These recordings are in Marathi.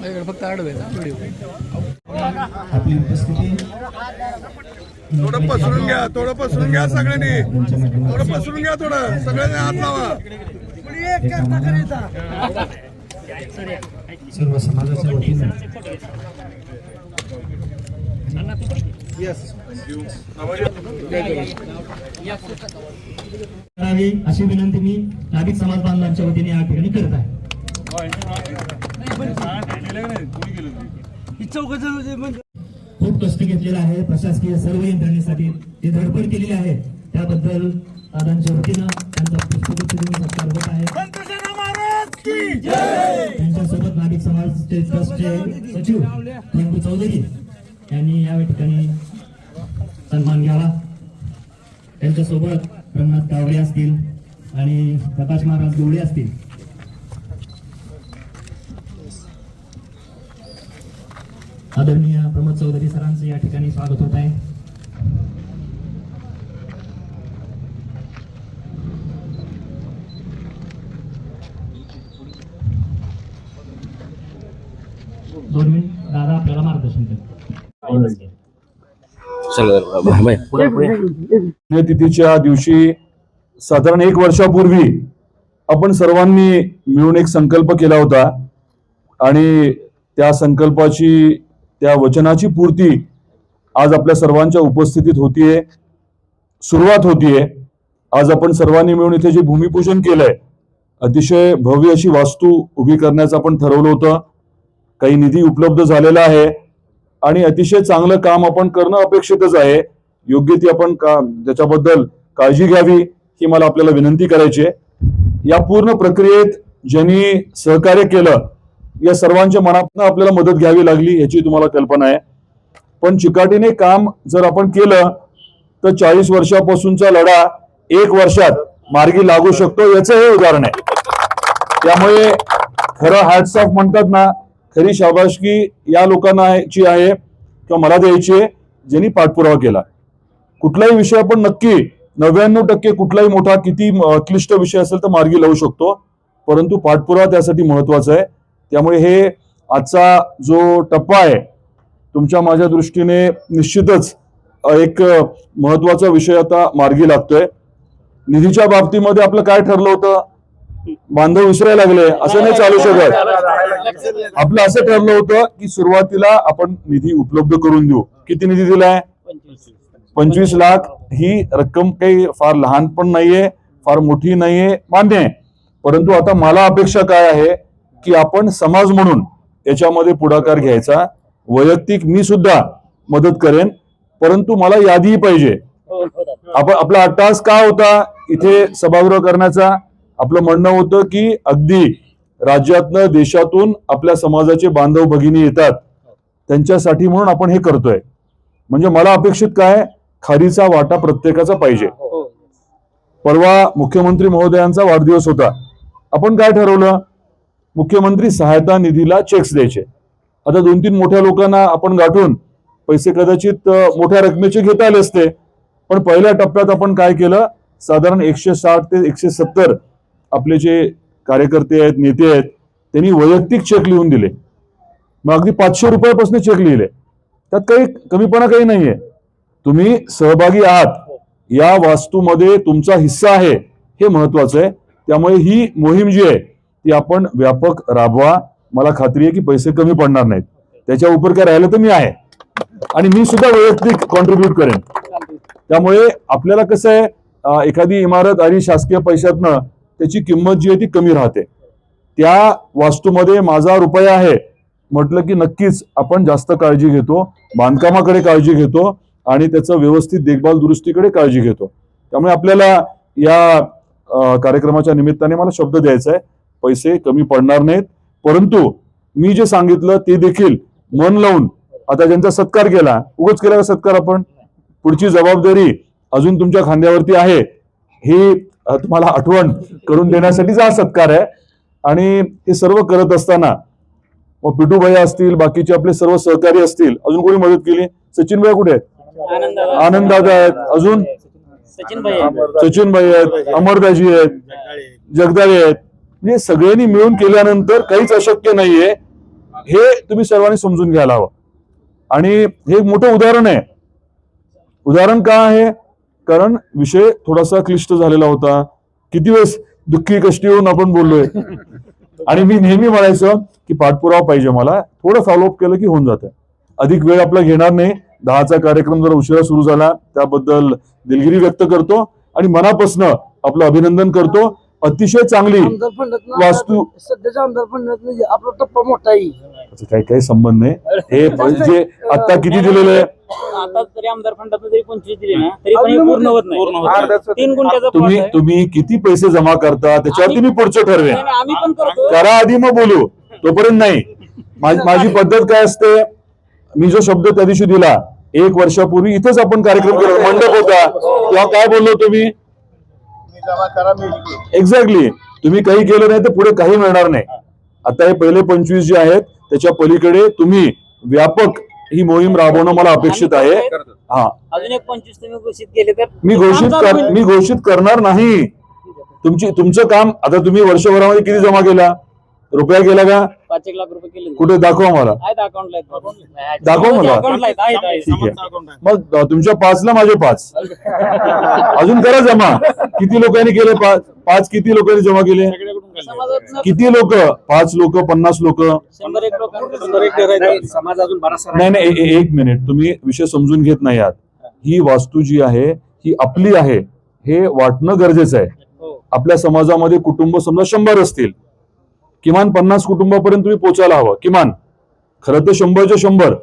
माझ्याकडे फक्त आडवे व्हिडिओ आपली उपस्थिती. थोडं पसरून घ्या थोडं पसरून घ्या सगळ्यांनी. थोडं पसरून घ्या थोडं सगळ्यांनी हात लावा. सर्व समाजाच्या वतीने. करावी अशी विनंती मी नाभिक समाज बांधवांच्या वतीने या ठिकाणी करत आहे. खूप कष्ट घेतलेले आहे प्रशासकीय सर्व यंत्रणेसाठी जे धडपड केलेली आहे त्याबद्दल दादांच्या वतीनं त्यांचा पुष्पगुच्छ देऊन सत्कार होत आहे. त्यांच्यासोबत नाभिक समाजचे ट्रस्टचे सचिव चौधरी यांनी या ठिकाणी सन्मान घ्यावा. त्यांच्यासोबत रंगनाथ कावडे असतील आणि प्रकाश महाराज गोवळे असतील. आदरणीय प्रमोद चौधरी सरांचं या ठिकाणी स्वागत होत आहे. दोन मिनिट दादा आपल्याला मार्गदर्शन करतील पुण्यतिथीच्या दिवशी साधारण एक वर्षापूर्वी आपण सर्वांनी मिळून एक संकल्प केला होता आणि त्या संकल्पाची त्या वचनाची पूर्ती आज आपल्या सर्वांच्या उपस्थितीत होतीये सुरुवात होतीये. आज आपण सर्वांनी मिळून इथे जे भूमिपूजन केलंय अतिशय भव्य अशी वास्तू उभी करण्याचं आपण ठरवलं होतं. काही निधी उपलब्ध झालेला आहे. आणि अतिशय चांगलं काम आपण करणं अपेक्षितच आहे. योग्य ती आपण का त्याच्याबद्दल काळजी घ्यावी ही मला आपल्याला विनंती करायची आहे. या पूर्ण प्रक्रियेत ज्यांनी सहकार्य केलं या सर्वांच्या मनातनं आपल्याला मदत घ्यावी लागली याची तुम्हाला कल्पना आहे. पण चिकाटीने काम जर आपण केलं तर चाळीस वर्षापासूनचा लढा एक वर्षात मार्गी लागू शकतो याचं हे उदाहरण आहे. त्यामुळे खरं हॅट्स ऑफ म्हणतात ना खरी शाबाशकी या लोकांना आहे- ची आहे किंवा मला द्यायची आहे ज्यांनी पाठपुरावा केला. कुठलाही विषय आपण नक्की नव्याण्णव टक्के कुठलाही मोठा किती क्लिष्ट विषय असेल तर मार्गी लावू शकतो. परंतु पाठपुरावा त्यासाठी महत्त्वाचा आहे. त्यामुळे हे आजचा जो टप्पा आहे तुमच्या माझ्या दृष्टीने निश्चितच एक महत्त्वाचा विषय आता मार्गी लागतोय. निधीच्या बाबतीमध्ये आपलं काय ठरलं होतं? बांधव विसरायला लागले असं नाही चालू शकत. आपलं असं ठरलं होतं की सुरुवातीला आपण निधी उपलब्ध करून देऊ. किती निधी दिलाय? पंचवीस लाख. ही रक्कम काही फार लहान पण नाहीये फार मोठी नाहीये मान्य आहे. परंतु आता मला अपेक्षा काय आहे की आपण समाज म्हणून याच्यामध्ये पुढाकार घ्यायचा. वैयक्तिक मी सुद्धा मदत करेन. परंतु मला यादीही पाहिजे. आपण आपला अट्टास का होता? इथे सभागृह करण्याचा. आपलं म्हणणं होतं की अगदी राज्यातनं देशातून आपल्या समाजाचे बांधव भगिनी येतात त्यांच्यासाठी म्हणून आपण हे करतोय. म्हणजे मला अपेक्षित काय? खारीचा वाटा प्रत्येकाचा पाहिजे. परवा मुख्यमंत्री महोदयांचा वाढदिवस होता. आपण काय ठरवलं? मुख्यमंत्री सहायता निधीला चेक्स द्यायचे. आता दोन तीन मोठ्या लोकांना आपण गाठून पैसे कदाचित मोठ्या रकमेचे घेता आले असते. पण पहिल्या टप्प्यात आपण काय केलं? साधारण एकशे साठ ते एकशे सत्तर आपले जे कार्यकर्ते आहेत नेते आहेत त्यांनी वैयक्तिक चेक लिहून दिले. मग अगदी पाचशे रुपयापासून चेक लिहिले. त्यात काही कमीपणा काही नाहीये. तुम्ही सहभागी आहात. या वास्तूमध्ये तुमचा हिस्सा आहे. हे महत्वाचं आहे. त्यामुळे ही मोहीम जी आहे ती आपण व्यापक राबवा. मला खात्री आहे की पैसे कमी पडणार नाहीत. त्याच्या उपर काय राहिलं तर मी आहे. आणि मी सुद्धा वैयक्तिक कॉन्ट्रीब्युट करेन. त्यामुळे आपल्याला कसं आहे एखादी इमारत आणि शासकीय पैशातनं त्याची किंमत जी आहे ती कमी राहते. त्या वास्तूमध्ये माझा रुपया आहे. म्हटलं की नक्कीच आपण जास्त काळजी घेतो बांधकामाकडे काळजी घेतो आणि त्याचं व्यवस्थित देखभाल दुरुस्तीकडे काळजी घेतो. त्यामुळे आपल्याला या कार्यक्रमाच्या निमित्ताने मला शब्द द्यायचा आहे. पैसे कमी पडणार नाहीत. परंतु मी जे सांगितलं ते देखील मन लावून आता ज्यांचा सत्कार केला उगाच केला का सत्कार आपण. पुढची जबाबदारी अजून तुमच्या खांद्यावरती आहे. ही तुम्हाला आठवण करून देण्यासाठीचा हा सत्कार आहे. आणि हे सर्व करत असताना मग पिटू भैया असतील बाकीचे आपले सर्व सहकारी असतील अजून कोणी मदत केली? सचिन भैया कुठे आहेत? आनंद दादा आहेत. अजून? भाई. सचिन भाई आहेत अमरदाजी आहेत जगदाळे आहेत. म्हणजे सगळ्यांनी मिळून केल्यानंतर काहीच अशक्य नाहीये. हे तुम्ही सर्वांनी समजून घ्यायला हवं. आणि हे एक मोठं उदाहरण आहे. उदाहरण का आहे? कारण विषय थोडासा क्लिष्ट झालेला होता. किती वेळेस दुःखी कष्टी होऊन आपण बोललोय. आणि मी नेहमी म्हणायचं की पाठपुरावा पाहिजे मला. थोडं फॉलोअप केलं की होऊन जातं. अधिक वेळ आपला घेणार नाही. दहाचा कार्यक्रम जर उशिरा सुरू झाला त्याबद्दल दिलगिरी व्यक्त करतो आणि मनापासनं आपलं अभिनंदन करतो. अतिशय चांगली आमदार फंडात वास्तू सध्याच्या आमदार फंडात आपला टप्पा मोठा आहे. त्याचा काही काही संबंध नाही. हे जे आता किती दिलेलं आहे? आता तरी आमदार फंडात जरी पंचवीस दिले ना. तरी पण हे पूर्ण होत नाही. तीन गुंठ्याचा plot तुम्ही आहे. तुम्ही किती पैसे जमा करता? त्याच्यावरती मी पुढचं ठरवेन नाही, नाही, आम्ही पण करतो. करा आधी मग बोलू. तोपर्यंत नाही. माझी माझी पद्धत काय असते? मी जो शब्द त्या दिवशी दिला एक वर्षापूर्वी इथंच आपण कार्यक्रम केला मंडप होता. तेव्हा काय बोललो तुम्ही? एक्झॅक्टली तुम्ही काही केलं नाही तर पुढे काही मिळणार नाही. आता हे पहिले पंचवीस जे आहेत त्याच्या पलीकडे तुम्ही व्यापक ही मोहीम राबवणं मला अपेक्षित आहे. हा. अजून एक पंचवीस तुम्ही घोषित केले तर मी घोषित. मी घोषित करणार नाही. तुमची तुमचं काम आता तुम्ही वर्षभरामध्ये किती जमा केला? रुपया केला का? पाच एक लाख रुपये केले. कुठे? दाखवा मला. आहेत अकाउंटला आहेत. दाखव मला. अकाउंटला आहेत आहेत, आहेत. ठीक आहे. मग अ, तुमच्या पाचला माझे पाच. अजून करा जमा. किती लोकांनी केले पाच पाच किती लोकांनी जमा केले? किती लोक? पाच लोक पन्नास लोक? शंभर एक लोकांकडे समाज अजून बराचसा नाही नाही ए- ए- एक मिनिट. तुम्ही विषय समजून घेत नाही आहात. ही वास्तू जी आहे ही आपली आहे हे वाटणं गरजेचं आहे. हो. आपल्या समाजामध्ये कुटुंब समजा शंभर असतील. किमान पन्नास कुटुंबापर्यंत तुम्ही पोचायला हवं. किमान. खरं तर शंभरच्या शंभर.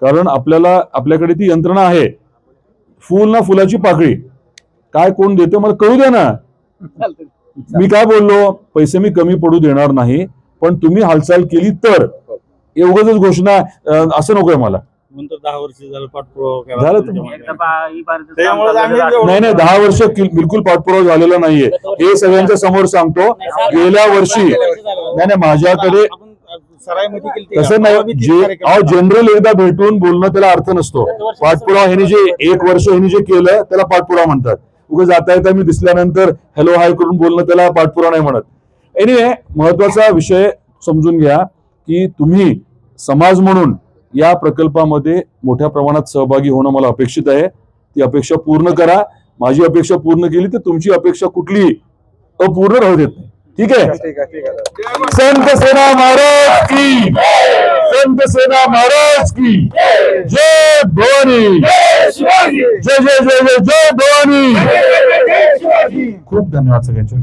कारण आपल्याला आपल्याकडे ती यंत्रणा आहे. फुल ना फुलाची पाकळी. काय कोण देतं मला कळू द्या ना. मी काय बोललो? पैसे मी कमी पडू देणार नाही. पण तुम्ही हालचाल केली तर. एवढंच घोषणा असं नकोय मला. नंतर दहा वर्ष झालं पाठपुरावा. झालं नाही नाही दहा वर्ष किल- बिलकुल पाठपुरावा झालेला नाहीये. हे सगळ्यांच्या समोर सांगतो. गेल्या वर्षी नाही नाही माझ्याकडे तसं नाही जनरल एकदा भेटून बोलणं त्याला अर्थ नसतो. पाठपुरावा ह्याने जे एक वर्ष ह्याने जे केलं त्याला पाठपुरावा म्हणतात. उगा जाता येता मी दिसल्यानंतर हॅलो हाय करून बोलणं त्याला पाठपुरावा नाही म्हणत. एनिवे महत्त्वाचा विषय समजून घ्या की तुम्ही समाज म्हणून या प्रकल्पामध्ये मोठ्या प्रमाणात सहभागी होणं मला अपेक्षित आहे. ती अपेक्षा पूर्ण करा. माझी अपेक्षा पूर्ण केली तर तुमची अपेक्षा कुठली अपूर्ण राहू देत नाही. ठीक आहे? संत सेना महाराज की. संत सेना महाराज की. जय भवानी. जय जय जय जय जय भवानी. खूप धन्यवाद सगळ्यांचे.